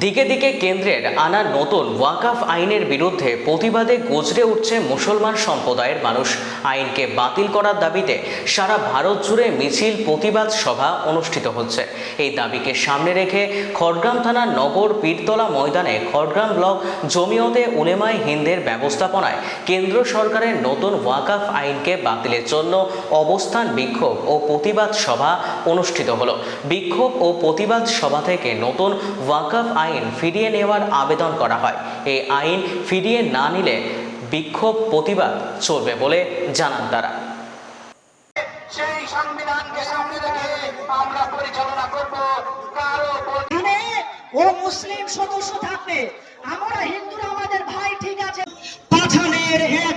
দিকে দিকে কেন্দ্রের আনা নতুন ওয়াকাফ আইনের বিরুদ্ধে প্রতিবাদে গজরে উঠছে মুসলমান সম্প্রদায়ের মানুষ। আইনকে বাতিল করার দাবিতে সারা ভারত জুড়ে মিছিল প্রতিবাদ সভা অনুষ্ঠিত হচ্ছে। এই দাবিকে সামনে রেখে খড়গ্রাম থানার নগর পীরতলা ময়দানে খড়গ্রাম ব্লক জমিয়তে উলেমায় হিন্দের ব্যবস্থাপনায় কেন্দ্র সরকারের নতুন ওয়াকাফ আইনকে বাতিলের জন্য অবস্থান বিক্ষোভ ও প্রতিবাদ সভা অনুষ্ঠিত হলো। বিক্ষোভ ও প্রতিবাদ সভা থেকে নতুন ওয়াকাফ আইন ফিরিয়ে নেওয়ার আবেদন করা হয়। এই আইন ফিরিয়ে না নিলে বিক্ষোভ প্রতিবাদ চলবে বলে জানান তারা। সেই সংবিধানকে সামনে রেখে আমরা পরিচালনা করব কারও ও মুসলিম সদস্য থাকবে আমরা হিন্দুরা আমাদের ভাই ঠিক আছে। পাঠানের এক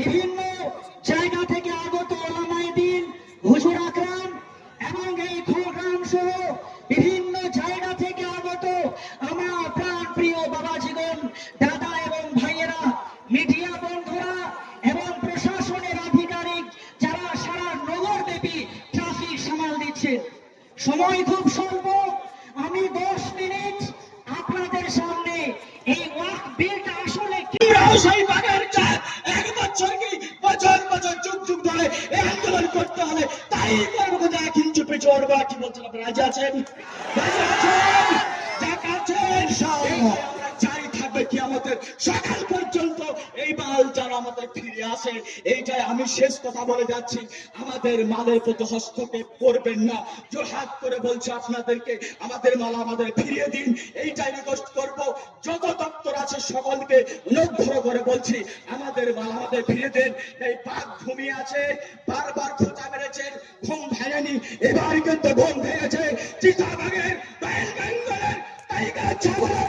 বিভিন্ন জায়গা থেকে আগত ওলামায়ে হুজুর আকরাম এবং এই খোগ্রাম সহ বিভিন্ন জায়গা থেকে আগত আমার প্রাণ প্রিয় বাবাজিগণ, দাদা এবং ভাইয়েরা, মিডিয়া বন্ধুরা এবং প্রশাসনের আধিকারিক যারা সারা নগর ব্যাপী ট্রাফিক সামাল দিচ্ছেন সময় খুব স্বল্প। আমি দশ মিনিট আপনাদের সামনে এই ওয়াক বিলটা আসলে কি? হবে তাই করব কিন্তু এক ইঞ্চি পিছড় বা কি বলছেন? আপনারা রাজি আছেন? রাজি আছেন? যাক আছেন ইনশাআল্লাহ জারি থাকবে কি আমাদের সকাল পর্যন্ত এই মাল যারা আমাদের ফিরে আসে, এইটাই আমি শেষ কথা বলে যাচ্ছি। আমাদের মালের প্রতি হস্তক্ষেপ করবেন না। জোহাত করে বলছে আপনাদেরকে, আমাদের মাল আমাদের ফিরিয়ে দিন। এইটাই রিকোয়েস্ট করব। যত দপ্তর আছে সকলকে অনুগ্রহ করে বলছি, আমাদের মাল আমাদের ফিরিয়ে দেন। এই বাঘ ঘুমিয়ে আছে, বারবার খোঁজা মেরেছেন ঘুম ভাঙেনি। এবার কিন্তু ঘুম ভেঙেছে। চিতাবাগের বাইল বেঙ্গলের, টাইগার, ছাগলের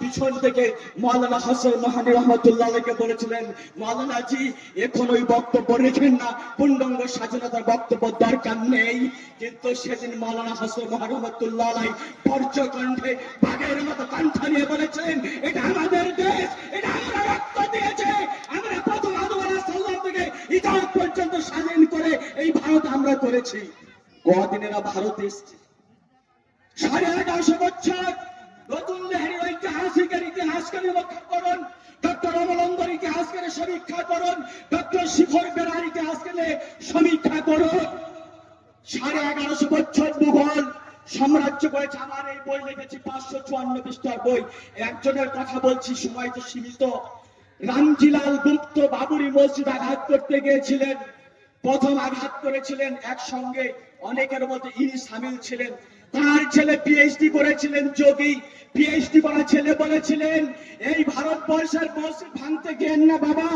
পিছন থেকে মৌলানা হাসান মাহানি রহমতুল্লাহকে বলেছিলেন, মৌলানা জি, এখন ওই বক্তব্য রেখেন না। পূর্ণাঙ্গ স্বাধীনতার বক্তব্য দরকার নেই। কিন্তু সেদিন মৌলানা হাসান মাহানি রহমতুল্লাহ পর্যকণ্ঠে বাঘের মতো কণ্ঠা নিয়ে বলেছেন, এটা আমাদের দেশ, এটা আমরা রক্ত দিয়েছে। আমরা প্রথম আদম সাল্লাম থেকে ইতিহাস পর্যন্ত স্বাধীন করে এই ভারত আমরা করেছি। কদিনেরা ভারত এসছে। সাড়ে এগারোশো বছর নতুন লেহারির ঐতিহাসিকের ইতিহাসকে নিরীক্ষা করুন। ডক্টর অমলন্দর ইতিহাসকে সমীক্ষা করুন। ডক্টর শিখর বেড়ার ইতিহাসকে সমীক্ষা করুন। সাড়ে এগারোশো বছর মুঘল সাম্রাজ্য করেছে আমার এই বই লিখেছি, পাঁচশো চুয়ান্ন পৃষ্ঠার বই। একজনের কথা বলছি, সময় তো সীমিত। রামজিলাল গুপ্ত বাবুরি মসজিদ আঘাত করতে গিয়েছিলেন। প্রথম আঘাত করেছিলেন একসঙ্গে, অনেকের মধ্যে ইনি সামিল ছিলেন। তার ছেলে পিএইচডি করেছিলেন যোগী। পিএইচডি করা ছেলে বলেছিলেন, এই ভারতবর্ষের মসজিদ ভাঙতে গেন না বাবা,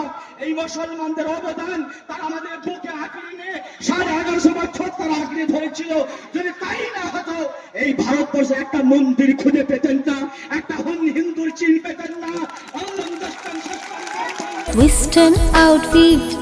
এই মুসলমানদের অবদান তারা আমাদের বুকে আঁকড়ে নিয়ে সাড়ে এগারোশো বছর তারা আঁকড়ে ধরেছিল। যদি তাই না হতো, এই ভারতবর্ষে একটা মন্দির খুঁজে পেতেন না, একটা হন হিন্দুর চিন পেতেন না। Western outfit